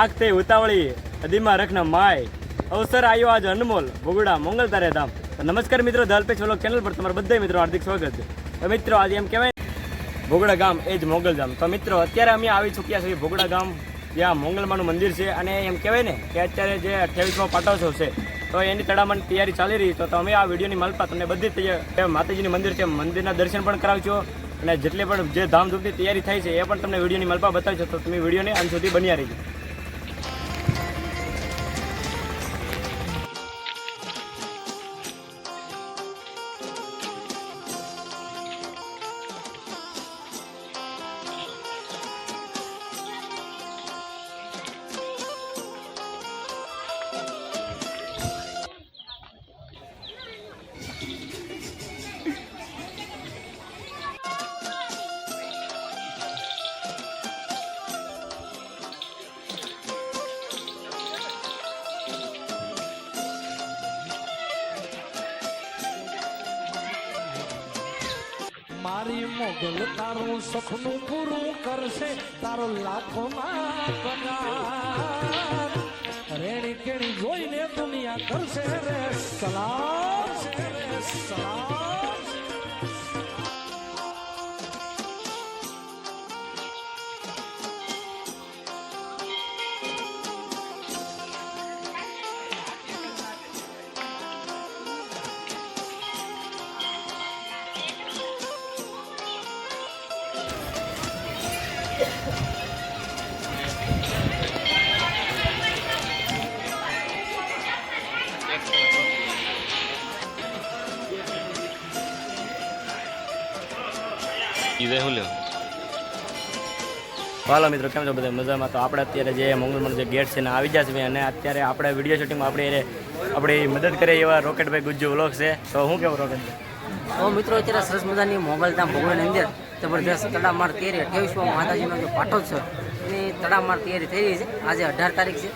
આંખ થઈ ઉતાવળી, અદીમાં રખના માય, અવસર આવ્યો આજ અનમોલ ભોગડા મોંગલ તારે ધામ. તો નમસ્કાર મિત્રો દલપેચ વ્લોગ ચેનલ પર તમારા બધા મિત્રો હાર્દિક સ્વાગત. છે તો મિત્રો, આજે એમ કહેવાય ભોગડા ગામ એ જ મોગલ ગામ તો મિત્રો, અત્યારે અમે આવી ચૂક્યા છીએ ભોગડા ગામ, જ્યાં મોંગલમાનું મંદિર છે અને એમ કહેવાય ને કે અત્યારે જે અઠ્યાવીસમો પાટોત્સવ છે, તો એની તડામાની તૈયારી ચાલી રહી તો તમે આ વિડીયોની માલપા તમને બધી માતાજીની મંદિર છે, મંદિરના દર્શન પણ કરાવજો. અને જેટલી પણ જે ધામધૂમની તૈયારી થાય છે, એ પણ તમને વિડીયોની માલપા બતાવજો. તો તમે વિડીયોને અંત સુધી બન્યા રહીજો. મોગલ તારું સપનું પૂરું કરશે તારો લાખો રેણી કેણી જોઈને દુનિયા કરશે રે સલામ રે સલામ હાલો મિત્રો કેમ છો બધા? મજામાં? તો આપણે અત્યારે જે મંગળમણ જે ગેટ છે ને આવી જશે છે અને અત્યારે આપણે વીડિયો શૂટિંગમાં આપણે એને આપણી મદદ કરે એવા રોકેટભાઈ ગુજ્જુ વ્લોગ છે. તો હું કેવું રોકેટ? તો મિત્રો અત્યારે સરસ મજાની મોગલધામ ભગવાનની અંદર જબરદસ્ત તડામાર તૈયારી અઠ્યાવીસમાં માતાજીનો જે પાટો છે એની તડામાર તૈયારી થઈ રહી છે. આજે અઢાર તારીખ છે.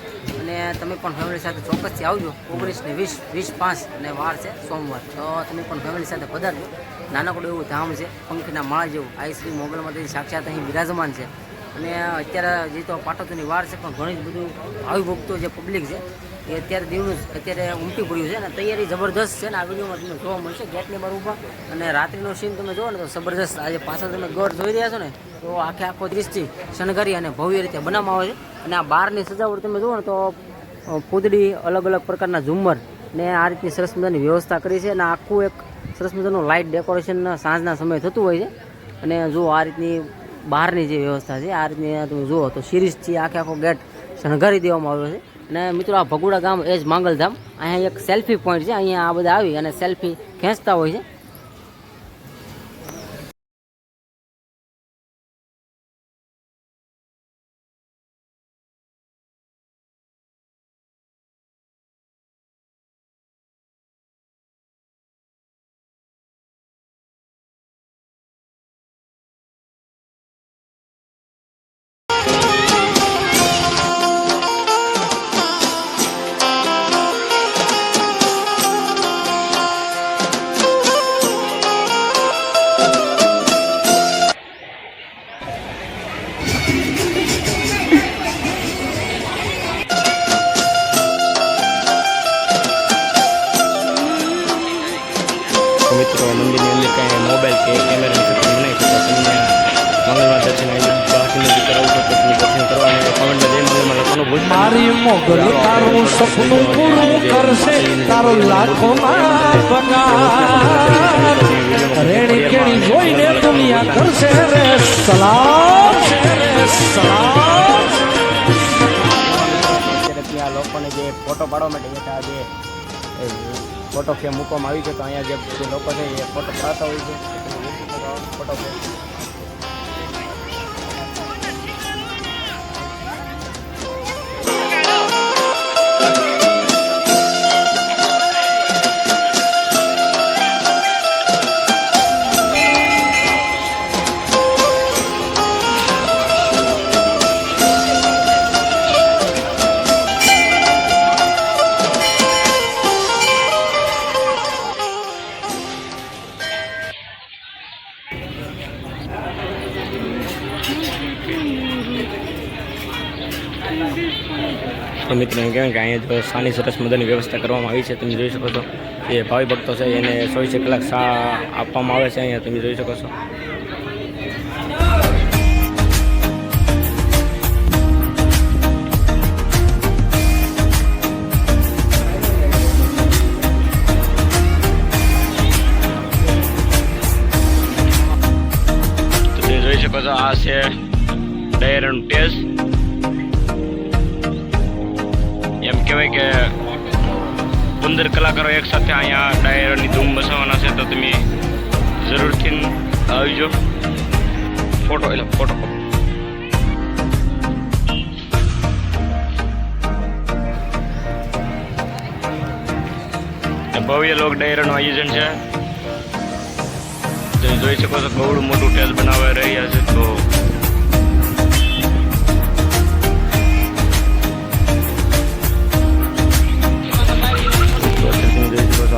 અને તમે પણ ફેમિલી સાથે ચોક્કસથી આવજો. ઓગણીસ ને વીસ વીસ પાંચ અને વાર છે સોમવાર. તો તમે પણ ફેમિલી સાથે પધારજો. નાનકડું એવું ધામ છે, પંખીના માળા જેવું. આઈસ્ક્રીમ મોગલમાંથી સાક્ષાત અહીં બિરાજમાન છે. અને અત્યારે જે તો પાટોતોની વાર છે, પણ ઘણી જ બધું ભાવિ ભક્તો જે પબ્લિક છે એ અત્યારે દીવનું અત્યારે ઉમટી પડ્યું છે અને તૈયારી જબરદસ્ત છે ને આ વિડીયોમાં તમને જોવા મળશે. ગેટની બાર ઊભા અને રાત્રિનો સીન તમે જોવો ને તો જબરદસ્ત આજે પાછળ તમે ગઢ જોઈ રહ્યા છો ને તો આખે આખો દૃષ્ટિ શણગારી અને ભવ્ય રીતે બનાવવામાં આવે છે. અને આ બહારની સજાવટ તમે જુઓ ને તો પૂતળી અલગ અલગ પ્રકારના ઝુમ્મર ને આ રીતની સરસ મજાની વ્યવસ્થા કરી છે અને આખું એક સરસ મજાનું લાઇટ ડેકોરેશન સાંજના સમયે થતું હોય છે. અને જો આ રીતની બહારની જે વ્યવસ્થા છે, આ રીતની તમે જુઓ તો સિરીઝથી આખે આખો ગેટ શણગારી દેવામાં આવ્યો છે. અને મિત્રો, આ ભગુડા ગામ એ જ માંગલધામ. અહીંયા એક સેલ્ફી પોઈન્ટ છે. અહીંયા આ બધા આવી અને સેલ્ફી ખેંચતા હોય છે. મારી મોગલ તારું સપનું પૂરું કરશે, તારો લાખો પગાર. રેણી કેણી જોઈને દુનિયા કરશે રે, સલામ ત્યાં લોકોને જે ફોટો પાડવા માટે બેઠા જે ફોટો ફ્રેમ મૂકવામાં આવી છે, તો અહીંયા જે લોકો છે એ ફોટો પાડતા હોય છે. Photo frame. મિત્રો એમ કહેવાય કે અહીંયા જો સાની સરસ મજાની વ્યવસ્થા કરવામાં આવી છે, તમે જોઈ શકો છો. એ ભાવિ ભક્તો છે, એને ચોવીસે કલાક સા આપવામાં આવે છે અહીંયા, તમે જોઈ શકો છો. જોઈ શકો છો, આ છે ડાયરનું ટેસ્ટ પંદર કલાકારો એક સાથે અહીંયા ડાયરની ધૂમ બસાવવાના છે તો તમે જરૂરથી આવજો. ફોટો એટલે ફોટો ભવ્ય લોક ડાયરાનું આયોજન છે. તમે જોઈ શકો છો બહુ મોટું ટેલ બનાવી રહ્યા છે તો તો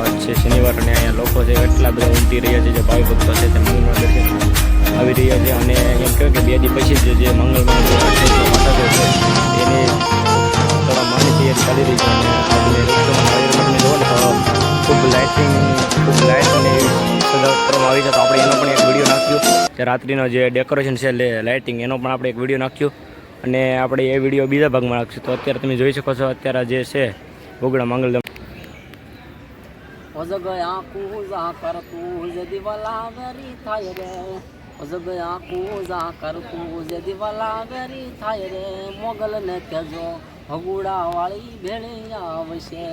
શકો છો. શનિવાર અને અહીંયા લોકો છે એટલા બધા ઉમટી રહ્યા છે, જે ભાવિ ભક્તો છે, તે મંગળના દર્શન આવી રહ્યા છે. અને એમ કહેવાય કે બે દી પછી જ મંગળ માતા છે, એને થોડા માની તૈયારી ચાલી રહી છે. અને તમે જુઓ ને ખૂબ લાઇટિંગ ખૂબ લાઇટ અને સજાવટ કરવામાં આવી છે. તો આપણે એનો પણ એક વીડિયો નાખ્યો જે રાત્રિનો જે ડેકોરેશન છે લાઇટિંગ એનો પણ આપણે એક વીડિયો નાખ્યો. અને આપણે એ વીડિયો બીજા ભાગમાં રાખશું તો અત્યારે તમે જોઈ શકો છો, અત્યારે જે છે બોગડા મંગલધામ અજગયા કુજા કરતું જ દિવાલા વેરી થાય રે અજગયા કુજા કરતું જે દિવાલા વેરી થાય રે મોગલ ને કેજો ભગુડા વાળી ભેળી આવશે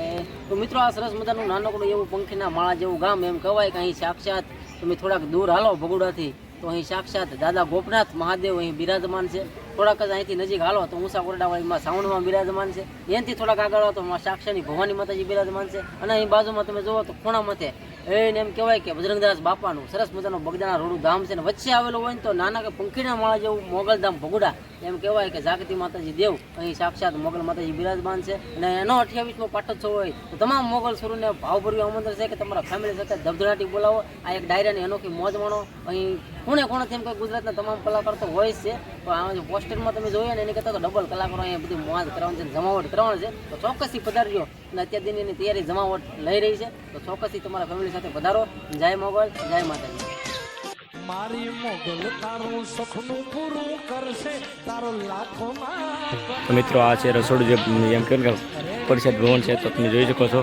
તો મિત્રો આ સરસ મજાનું નાનકડું એવું પંખીના માળા જેવું ગામ એમ કહેવાય કે અહીં સાક્ષાત તમે થોડાક દૂર હાલો ભગુડાથી. તો અહીં સાક્ષાત દાદા ગોપનાથ મહાદેવ અહીં બિરાજમાન છે. થોડાક જ અહીંથી નજીક હાલો તો ઊંસા કોરડાવાળીમાં સાવણમાં બિરાજમાન છે. એનાથી થોડાક આગળ આવો તો સાક્ષાની ભવાની માતાજી બિરાજમાન છે. અને અહીં બાજુમાં તમે જુઓ તો ખૂણા મથે એને એમ કહેવાય કે બજરંગદાસ બાપાનું સરસ મજાનું બગદાણા રોડું ધામ છે. ને વચ્ચે આવેલું હોય ને તો નાના કે પંખીના માળા જેવું મોગલધામ ભગુડા એમ કહેવાય કે જાગતી માતાજી દેવ અહીં સાક્ષાત મોગલ માતાજી બિરાજમાન છે. અને એનો અઠ્યાવીસમો પાઠોત્સવ હોય તો તમામ મોગલ સુરુને ભાવભર્યું આમંત્રણ છે કે તમારા ફેમિલી સાથે ધબધડાટી બોલાવો. આ એક ડાયરાની અનોખી મોજ માણો. અહીં ખૂણે કોણે તેમ કે ગુજરાતના તમામ કલાકાર તો હોય જ છે. તો આ જે પોસ્ટરમાં તમે જોઈએ ને એની કરતાં તો ડબલ કલાકારો અહીંયા બધી મોજ કરવાની છે જમાવટ કરવાની છે. તો ચોક્કસથી પધારજો અને અત્યાર દિન એની તૈયારી જમાવટ લઈ રહી છે. તો ચોક્કસથી તમારા ફેમિલી સાથે પધારો. જય મોગલ જય માતાજી. મારી મોગલ તારું સપનું પૂરું કરશે. તારો લાખો તો મિત્રો આ છે રસોડું જે એમ કહે કે પરિષદ ભવન છે તો તમે જોઈ શકો છો.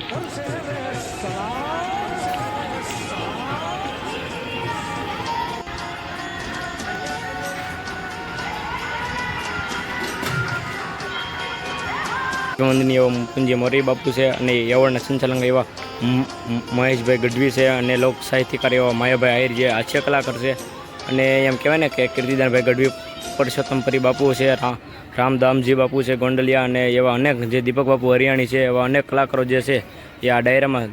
મંદિરની એવા પૂંજ્ય મોરી બાપુ છે અને યવણના સંચાલન એવા મહેશભાઈ ગઢવી છે અને લોક સાહિત્યકાર એવા માયાભાઈ આહિર જે હાસ્ય કલાકાર છે. અને એમ કહેવાય ને કે કીર્તિદાનભાઈ ગઢવી પરસોત્તમપરી બાપુ છે રામધામજી બાપુ છે, ગોંડલિયા અને એવા અનેક જે દીપક બાપુ હરિયાણી છે, એવા અનેક કલાકારો જે છે, એ આ ડાયરામાં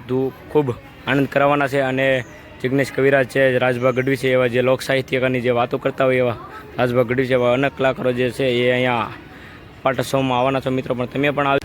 ખૂબ આનંદ કરાવવાના છે. અને જિગ્નેશ કવિરાજ છે, રાજભા ગઢવી છે, એવા જે લોક સાહિત્યકારની જે વાતો કરતા હોય એવા રાજભા ગઢવી છે, એવા અનેક કલાકારો જે છે, એ અહીંયા પાટોત્સવમાં આવવાના છો મિત્રો પણ તમે પણ આવી